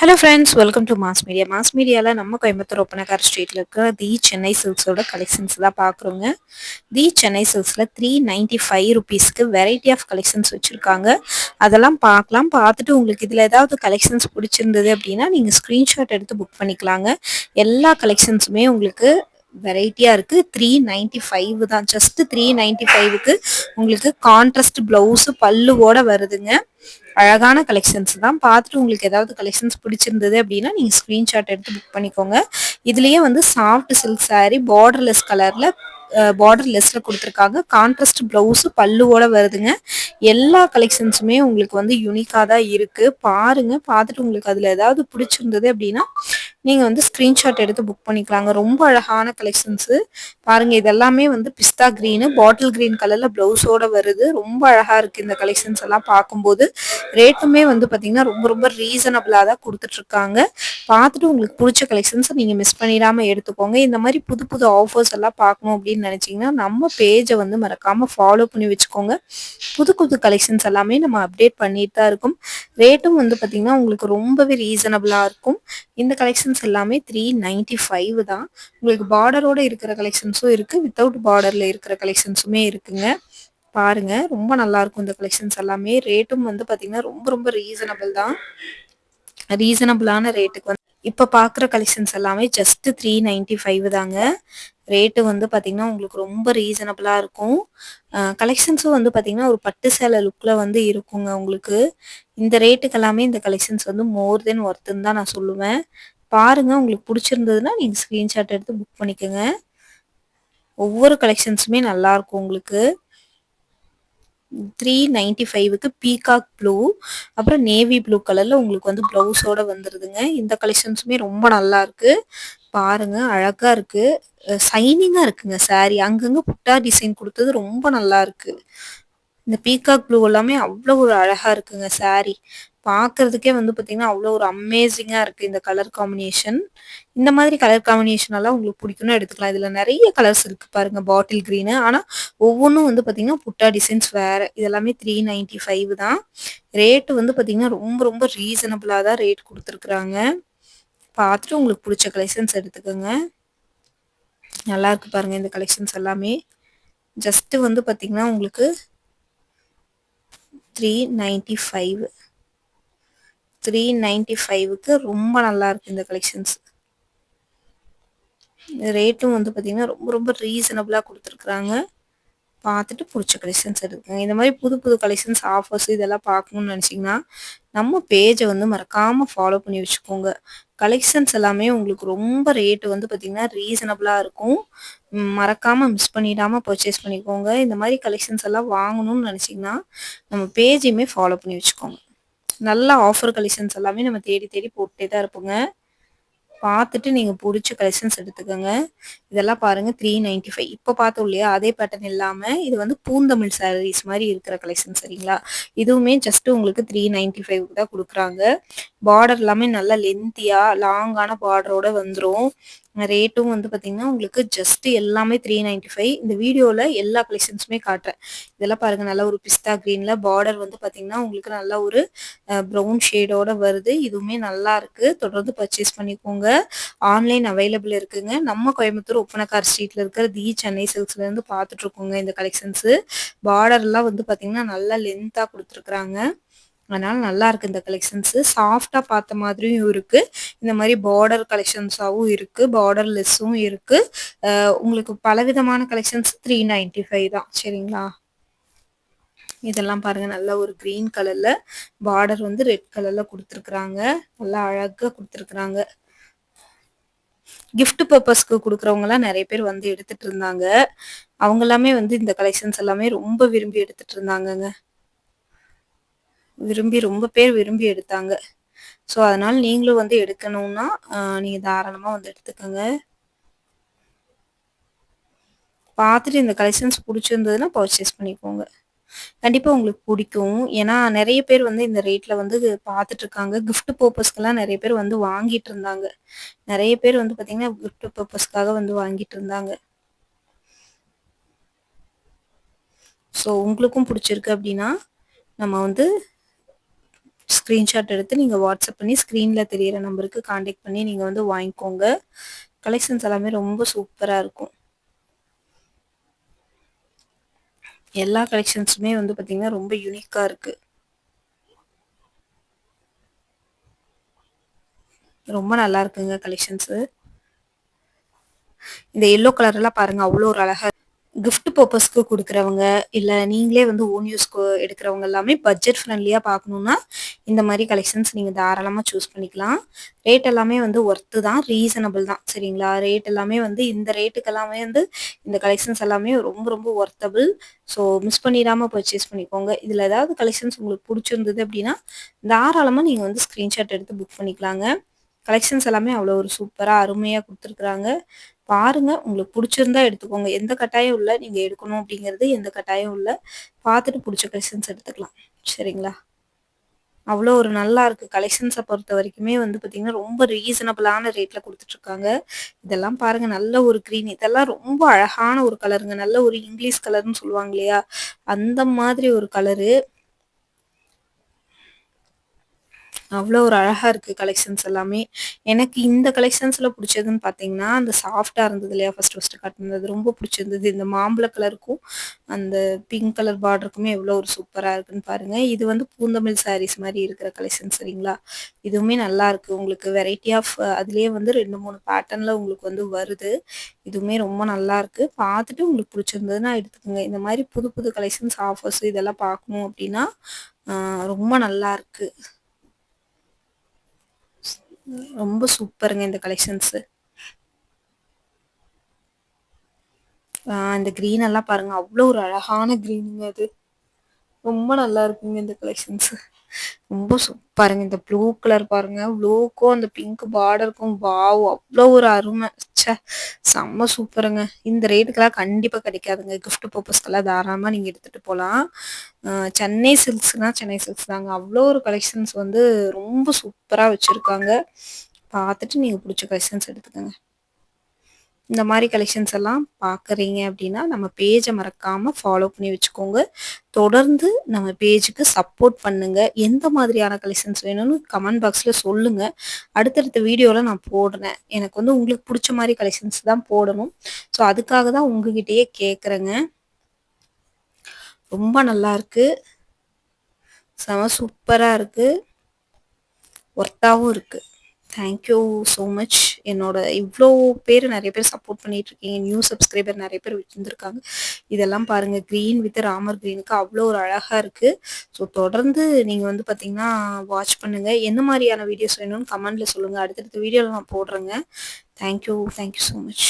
Hello friends welcome to mass media mass மீடியாவில் நம்ம கோயம்புத்தூர் ஒப்பனக்கார் ஸ்ட்ரீட்டில் இருக்க தி சென்னை சில்க்ஸோட கலெக்ஷன்ஸ் தான் பார்க்குறோங்க. தி சென்னை சில்க்ஸில் த்ரீ நைன்ட்டி ஃபைவ் ருபீஸ்க்கு வெரைட்டி ஆஃப் கலெக்ஷன்ஸ் வச்சுருக்காங்க. அதெல்லாம் பார்க்கலாம். பார்த்துட்டு உங்களுக்கு இதில் ஏதாவது கலெக்ஷன்ஸ் பிடிச்சிருந்தது அப்படின்னா நீங்கள் ஸ்க்ரீன்ஷாட் எடுத்து புக் பண்ணிக்கலாங்க. எல்லா கலெக்ஷன்ஸுமே உங்களுக்கு வெரைட்டியாக இருக்குது த்ரீ நைன்ட்டி ஃபைவ் தான். ஜஸ்ட் த்ரீ நைன்ட்டி ஃபைவுக்கு உங்களுக்கு கான்ட்ராஸ்ட் ப்ளவுஸு பல்லுவோட வருதுங்க. அழகான கலெக்ஷன்ஸ் தான். பார்த்துட்டு உங்களுக்கு ஏதாவது கலெக்ஷன்ஸ் பிடிச்சிருந்தது அப்படின்னா நீங்கள் ஸ்க்ரீன்ஷாட் எடுத்து புக் பண்ணிக்கோங்க. இதுலேயே வந்து சாஃப்ட் சில்க் saree பார்டர்லெஸ் கலரில் பார்டர் லெஸ்ல கொடுத்துருக்காங்க. கான்ட்ராஸ்ட் ப்ளவுஸு பல்லுவோட வருதுங்க. எல்லா கலெக்ஷன்ஸுமே உங்களுக்கு வந்து யூனிக்காக தான் இருக்குது பாருங்க. பார்த்துட்டு உங்களுக்கு அதில் ஏதாவது பிடிச்சிருந்தது அப்படின்னா நீங்கள் வந்து ஸ்க்ரீன்ஷாட் எடுத்து புக் பண்ணிக்கலாங்க. ரொம்ப அழகான கலெக்ஷன்ஸு பாருங்க இதெல்லாமே வந்து பிஸ்தா க்ரீனு பாட்டில் க்ரீன் கலரில் ப்ளவுஸோட வருது. ரொம்ப அழகாக இருக்குது இந்த கலெக்ஷன்ஸ் எல்லாம் பார்க்கும்போது. ரேட்டுமே வந்து பார்த்திங்கன்னா ரொம்ப ரொம்ப ரீசனபிளாக தான் கொடுத்துட்ருக்காங்க பார்த்துட்டு உங்களுக்கு பிடிச்ச கலெக்ஷன்ஸை நீங்கள் மிஸ் பண்ணிடாமல் எடுத்துக்கோங்க. இந்த மாதிரி புது புது ஆஃபர்ஸ் எல்லாம் பார்க்கணும் அப்படின்னு நினச்சிங்கன்னா நம்ம பேஜை வந்து மறக்காமல் ஃபாலோ பண்ணி வச்சுக்கோங்க. புது புது கலெக்ஷன்ஸ் எல்லாமே நம்ம அப்டேட் பண்ணிட்டு தான் இருக்கும். ரேட்டும் வந்து பார்த்திங்கன்னா உங்களுக்கு ரொம்பவே ரீசனபிளாக இருக்கும். இந்த கலெக்ஷன்ஸ் எல்லாமே த்ரீ நைன்ட்டி ஃபைவ் தான். உங்களுக்கு பார்டரோடு இருக்கிற கலெக்ஷன்ஸும் இருக்குது வித்தவுட் பார்டரில் இருக்கிற கலெக்ஷன்ஸுமே இருக்குங்க. பாருங்க ரொம்ப நல்லா இருக்கும் இந்த கலெக்ஷன்ஸ் எல்லாமே. ரேட்டும் வந்து பாத்தீங்கன்னா ரொம்ப ரொம்ப ரீசனபிள் தான். ரீசனபிளான ரேட்டுக்கு வந்து இப்போ பார்க்குற கலெக்ஷன்ஸ் எல்லாமே ஜஸ்ட் த்ரீ நைன்ட்டி ஃபைவ் தாங்க. ரேட்டு வந்து பார்த்தீங்கன்னா உங்களுக்கு ரொம்ப ரீசனபிளாக இருக்கும். கலெக்ஷன்ஸும் வந்து பார்த்தீங்கன்னா ஒரு பட்டு சேலை லுக்கில் வந்து இருக்குங்க உங்களுக்கு. இந்த ரேட்டுக்கு எல்லாமே இந்த கலெக்ஷன்ஸ் வந்து மோர் தென் ஒர்த்துன்னு தான் நான் சொல்லுவேன். பாருங்கள் உங்களுக்கு பிடிச்சிருந்ததுன்னா நீங்கள் ஸ்க்ரீன்ஷாட் எடுத்து புக் பண்ணிக்கோங்க. ஒவ்வொரு கலெக்ஷன்ஸுமே நல்லாயிருக்கும் உங்களுக்கு. த்ரீ நைன்ட்டி ஃபைவுக்கு பீகாக் ப்ளூ அப்புறம் நேவி ப்ளூ கலரில் உங்களுக்கு வந்து ப்ளவுஸோட வந்துடுதுங்க இந்த கலெக்ஷன்ஸுமே ரொம்ப நல்லா இருக்கு. பாருங்க அழகாக இருக்கு. சைனிங்காக இருக்குங்க saree. அங்கங்கே புட்டா டிசைன் கொடுத்தது ரொம்ப நல்லா இருக்கு. இந்த பீகாக் ப்ளூ எல்லாமே அவ்வளோ ஒரு அழகா இருக்குங்க saree. பார்க்கறதுக்கே வந்து பார்த்தீங்கன்னா அவ்வளோ ஒரு அமேசிங்காக இருக்குது இந்த கலர் காம்பினேஷன் இந்த மாதிரி கலர் காம்பினேஷன் எல்லாம் உங்களுக்கு பிடிக்கும்னு எடுத்துக்கலாம். இதில் நிறைய கலர்ஸ் இருக்குது பாருங்கள் பாட்டில் க்ரீனு ஆனால் ஒவ்வொன்றும் வந்து பார்த்தீங்கன்னா புட்டா டிசைன்ஸ் வேறு. இதெல்லாமே த்ரீ நைன்ட்டி ஃபைவ் தான். ரேட்டு வந்து பார்த்தீங்கன்னா ரொம்ப ரொம்ப ரீசனபிளாக தான் ரேட் கொடுத்துருக்குறாங்க. பார்த்துட்டு உங்களுக்கு பிடிச்ச கலெக்ஷன்ஸ் எடுத்துக்கோங்க. நல்லா இருக்கு பாருங்கள் இந்த கலெக்ஷன்ஸ் எல்லாமே. ஜஸ்ட்டு வந்து பார்த்தீங்கன்னா உங்களுக்கு three ninety five three ninety ஃபைவுக்கு ரொம்ப நல்லா இருக்கு இந்த கலெக்ஷன்ஸ் ரேட்டும் வந்து பார்த்தீங்கன்னா ரொம்ப ரொம்ப ரீசனபிளாக கொடுத்துருக்குறாங்க. பார்த்துட்டு பிடிச்ச கலெக்ஷன்ஸ் எடுத்துக்கோங்க. இந்த மாதிரி புது புது கலெக்ஷன்ஸ் ஆஃபர்ஸ் இதெல்லாம் பார்க்கணும்னு நினச்சிங்கன்னா நம்ம பேஜை வந்து மறக்காமல் ஃபாலோ பண்ணி வச்சுக்கோங்க. கலெக்ஷன்ஸ் எல்லாமே உங்களுக்கு ரொம்ப ரேட்டு வந்து பார்த்திங்கன்னா ரீசனபிளாக இருக்கும். மறக்காமல் மிஸ் பண்ணிடாமல் பர்ச்சேஸ் பண்ணிக்கோங்க. இந்த மாதிரி கலெக்ஷன்ஸ் எல்லாம் வாங்கணும்னு நினச்சிங்கன்னா நம்ம பேஜையுமே ஃபாலோ பண்ணி வச்சுக்கோங்க. நல்ல ஆஃபர் கலெக்ஷன்ஸ் எல்லாமே நம்ம தேடி தேடி போட்டே தான் இருப்போங்க. பார்த்துட்டு நீங்கள் பிடிச்ச கலெக்ஷன்ஸ் எடுத்துக்கோங்க. இதெல்லாம் பாருங்க த்ரீ நைன்ட்டி ஃபைவ் இப்போ பார்த்தோம் இல்லையா அதே பேட்டர்ன் இல்லாமல் இது வந்து பூந்தமிழ் சாரீஸ் மாதிரி இருக்கிற கலெக்ஷன் சரிங்களா? இதுவுமே ஜஸ்ட் உங்களுக்கு த்ரீ நைன்ட்டி ஃபைவ்க்கு தான் கொடுக்குறாங்க. பார்டர் எல்லாமே நல்லா லென்த்தியாக லாங்கான பார்டரோட வந்துடும் ரேட்டும் வந்து பார்த்தீங்கன்னா உங்களுக்கு ஜஸ்ட் எல்லாமே த்ரீ நைன்ட்டி ஃபைவ் இந்த வீடியோவில் எல்லா கலெக்ஷன்ஸுமே காட்டுறேன். இதெல்லாம் பாருங்கள் நல்ல ஒரு பிஸ்தா க்ரீனில் பார்டர் வந்து பார்த்தீங்கன்னா உங்களுக்கு நல்ல ஒரு ப்ரௌன் ஷேடோட வருது. இதுவுமே நல்லா இருக்குது தொடர்ந்து பர்ச்சேஸ் பண்ணிக்கோங்க. ஆன்லைன் அவைலபிள் இருக்குங்க. நம்ம கோயம்புத்தூர் ஒப்பனக்கார் ஸ்ட்ரீட்டில் இருக்கிற தி சென்னை சில்க்ஸ்லேருந்து பார்த்துட்ருக்கோங்க இந்த கலெக்ஷன்ஸு பார்டர்லாம் வந்து பார்த்தீங்கன்னா நல்லா லென்த்தாக கொடுத்துருக்குறாங்க. அதனால் நல்லா இருக்குது இந்த கலெக்ஷன்ஸு சாஃப்டாக பார்த்த மாதிரியும் இருக்குது இந்த மாதிரி பார்டர் கலெக்ஷன்ஸாகவும் இருக்குது பார்டர் லெஸ்ஸும் இருக்குது உங்களுக்கு பலவிதமான கலெக்ஷன்ஸ் த்ரீ நைன்டி ஃபைவ் தான். சரிங்களா? இதெல்லாம் பாருங்கள் நல்ல ஒரு கிரீன் கலரில் பார்டர் வந்து ரெட் கலரில் கொடுத்துருக்குறாங்க. நல்லா அழகாக கொடுத்துருக்குறாங்க. கிஃப்ட் பர்பஸ்க்கு கொடுக்குறவங்கலாம் நிறைய பேர் வந்து எடுத்துட்டு இருந்தாங்க. அவங்க எல்லாமே வந்து இந்த கலெக்ஷன்ஸ் எல்லாமே ரொம்ப விரும்பி எடுத்துட்டு இருந்தாங்கங்க. விரும்பி ரொம்ப பேர் விரும்பி எடுத்தாங்க. ஸோ அதனால் நீங்களும் வந்து எடுக்கணும்னா நீங்கள் தாராளமாக வந்து எடுத்துக்கோங்க. பார்த்துட்டு இந்த கலெக்ஷன்ஸ் பிடிச்சிருந்ததுன்னா பர்ச்சேஸ் பண்ணிக்கோங்க. கண்டிப்பாக உங்களுக்கு பிடிக்கும். ஏன்னா நிறைய பேர் வந்து இந்த ரேட்டில் வந்து பார்த்துட்டு இருக்காங்க. கிஃப்ட் பர்பஸ்க்கெல்லாம் நிறைய பேர் வந்து வாங்கிட்டு இருந்தாங்க. நிறைய பேர் வந்து பார்த்தீங்கன்னா கிஃப்ட் பர்பஸ்க்காக வந்து வாங்கிட்டு இருந்தாங்க. ஸோ உங்களுக்கும் பிடிச்சிருக்கு அப்படின்னா நம்ம வந்து ஸ்க்ரீன்ஷாட் எடுத்து நீங்கள் வாட்ஸ்அப் பண்ணி ஸ்க்ரீனில் தெரியிற நம்பருக்கு காண்டாக்ட் பண்ணி நீங்கள் வந்து வாங்கிக்கோங்க. கலெக்ஷன்ஸ் எல்லாமே ரொம்ப சூப்பராக இருக்கும். எல்லா கலெக்ஷன்ஸுமே வந்து பார்த்தீங்கன்னா, ரொம்ப யூனிக்காக இருக்கு. ரொம்ப நல்லா இருக்குங்க கலெக்ஷன்ஸு. இந்த எல்லோ கலர்லாம் பாருங்க அவ்வளோ ஒரு அழகா கிஃப்ட் பர்பஸ்க்கு கொடுக்குறவங்க இல்லை நீங்களே வந்து ஓன் யூஸ்க்கு எடுக்கிறவங்க எல்லாமே பட்ஜெட் ஃப்ரெண்ட்லியாக பார்க்கணுன்னா இந்த மாதிரி கலெக்ஷன்ஸ் நீங்கள் தாராளமாக சூஸ் பண்ணிக்கலாம். ரேட் எல்லாமே வந்து ஒர்த்து தான். ரீசனபிள் தான். சரிங்களா? ரேட் எல்லாமே வந்து இந்த ரேட்டுக்கு எல்லாமே வந்து இந்த கலெக்ஷன்ஸ் எல்லாமே ரொம்ப ரொம்ப ஒர்த்தபிள். ஸோ மிஸ் பண்ணிடாமல் பர்ச்சேஸ் பண்ணிக்கோங்க. இதில் ஏதாவது கலெக்ஷன்ஸ் உங்களுக்கு பிடிச்சிருந்தது அப்படின்னா, தாராளமாக நீங்கள் வந்து ஸ்க்ரீன்ஷாட் எடுத்து புக் பண்ணிக்கலாங்க. கலெக்ஷன்ஸ் எல்லாமே அவ்வளோ ஒரு சூப்பராக அருமையாக கொடுத்துருக்குறாங்க பாருங்கள் உங்களுக்கு பிடிச்சிருந்தா எடுத்துக்கோங்க. எந்த கட்டாயம் இல்லை நீங்கள் எடுக்கணும் அப்படிங்கிறது எந்த கட்டாயம் இல்லை பார்த்துட்டு பிடிச்ச கலெக்ஷன்ஸ் எடுத்துக்கலாம். சரிங்களா? அவ்வளோ ஒரு நல்லா இருக்குது கலெக்ஷன்ஸை பொறுத்த வரைக்குமே வந்து பார்த்தீங்கன்னா, ரொம்ப ரீசனபிளான ரேட்டில் கொடுத்துட்ருக்காங்க இதெல்லாம் பாருங்கள் நல்ல ஒரு க்ரீன் இதெல்லாம் ரொம்ப அழகான ஒரு கலருங்க. நல்ல ஒரு இங்கிலீஷ் கலர்னு சொல்லுவாங்க இல்லையா? அந்த மாதிரி ஒரு கலரு. அவ்வளோ ஒரு அழகாக இருக்குது கலெக்ஷன்ஸ் எல்லாமே. எனக்கு இந்த கலெக்ஷன்ஸில் பிடிச்சதுன்னு பார்த்தீங்கன்னா, அந்த சாஃப்டாக இருந்தது இல்லையா? ஃபர்ஸ்ட் ஃபஸ்ட்டு காட்டினது ரொம்ப பிடிச்சிருந்தது இந்த மாம்பழ கலருக்கும், அந்த பிங்க் கலர் பார்டருக்குமே எவ்வளோ ஒரு சூப்பராக இருக்குன்னு பாருங்கள் இது வந்து பூந்தமிழ் சாரீஸ் மாதிரி இருக்கிற கலெக்ஷன் சரிங்களா? இதுவுமே நல்லாயிருக்கு உங்களுக்கு வெரைட்டி ஆஃப் அதுலேயே வந்து ரெண்டு மூணு பேட்டர்னில் உங்களுக்கு வந்து வருது. இதுவுமே ரொம்ப நல்லாருக்கு. பார்த்துட்டு உங்களுக்கு பிடிச்சிருந்ததுன்னா எடுத்துக்கோங்க இந்த மாதிரி புது புது கலெக்ஷன்ஸ், ஆஃபர்ஸ் இதெல்லாம் பார்க்கணும் அப்படின்னா, ரொம்ப ரொம்ப இருக்குது ரொம்ப சூப்பருங்க இந்த கலெக்ஷன்ஸு. இந்த கிரீன் எல்லாம் பாருங்க. அவ்வளோ ஒரு அழகான கிரீனுங்க அது. ரொம்ப நல்லா இருக்குங்க இந்த கலெக்ஷன்ஸு. ரொம்ப பாருங்க இந்த ப்ளூ கலர் பாருங்க. ப்ளூக்கும் அந்த பிங்க் பார்டருக்கும் வாவ்! அவ்வளோ ஒரு அருமை ச்சே! செம்ம சூப்பருங்க. இந்த ரேட்டுக்கெல்லாம் கண்டிப்பாக கிடைக்காதுங்க. கிஃப்ட் பர்பஸ்க்கெல்லாம் தாராளமாக நீங்கள் எடுத்துட்டு போகலாம் சென்னை சில்க்ஸ்னா சென்னை சில்க்ஸ் தாங்க. அவ்வளோ ஒரு கலெக்ஷன்ஸ் வந்து ரொம்ப சூப்பராக வச்சுருக்காங்க பார்த்துட்டு நீங்கள் பிடிச்ச கலெக்ஷன்ஸ் எடுத்துக்கங்க. இந்த மாதிரி கலெக்ஷன்ஸ் எல்லாம் பார்க்குறீங்க அப்படின்னா, நம்ம பேஜை மறக்காமல் ஃபாலோ பண்ணி வச்சுக்கோங்க. தொடர்ந்து நம்ம பேஜுக்கு சப்போர்ட் பண்ணுங்கள் எந்த மாதிரியான கலெக்ஷன்ஸ் வேணும்னு கமெண்ட் பாக்ஸில் சொல்லுங்கள் அடுத்தடுத்த வீடியோவில் நான் போடுறேன். எனக்கு வந்து உங்களுக்கு பிடிச்ச மாதிரி கலெக்ஷன்ஸ் தான் போடணும். ஸோ அதுக்காக தான் உங்ககிட்டயே கேட்குறேங்க. ரொம்ப நல்லாருக்கு. செம சூப்பராக இருக்குது ஒர்த்தாகவும் இருக்குது தேங்க் யூ ஸோ மச். என்னோட இவ்வளோ பேர் நிறைய பேர் சப்போர்ட் பண்ணிட்டுருக்கீங்க. நியூ சப்ஸ்கிரைபர் நிறைய பேர் வச்சுருந்துருக்காங்க இதெல்லாம் பாருங்க கிரீன் வித் ராமர் கிரீனுக்கு அவ்வளோ ஒரு அழகா இருக்கு. ஸோ தொடர்ந்து நீங்க வந்து பார்த்தீங்கன்னா, வாட்ச் பண்ணுங்க. என்ன மாதிரியான வீடியோஸ் வேணும்னு கமெண்ட்ல சொல்லுங்க. அடுத்தடுத்த வீடியோவில் நான் போடுறேங்க. Thank you. Thank you so much.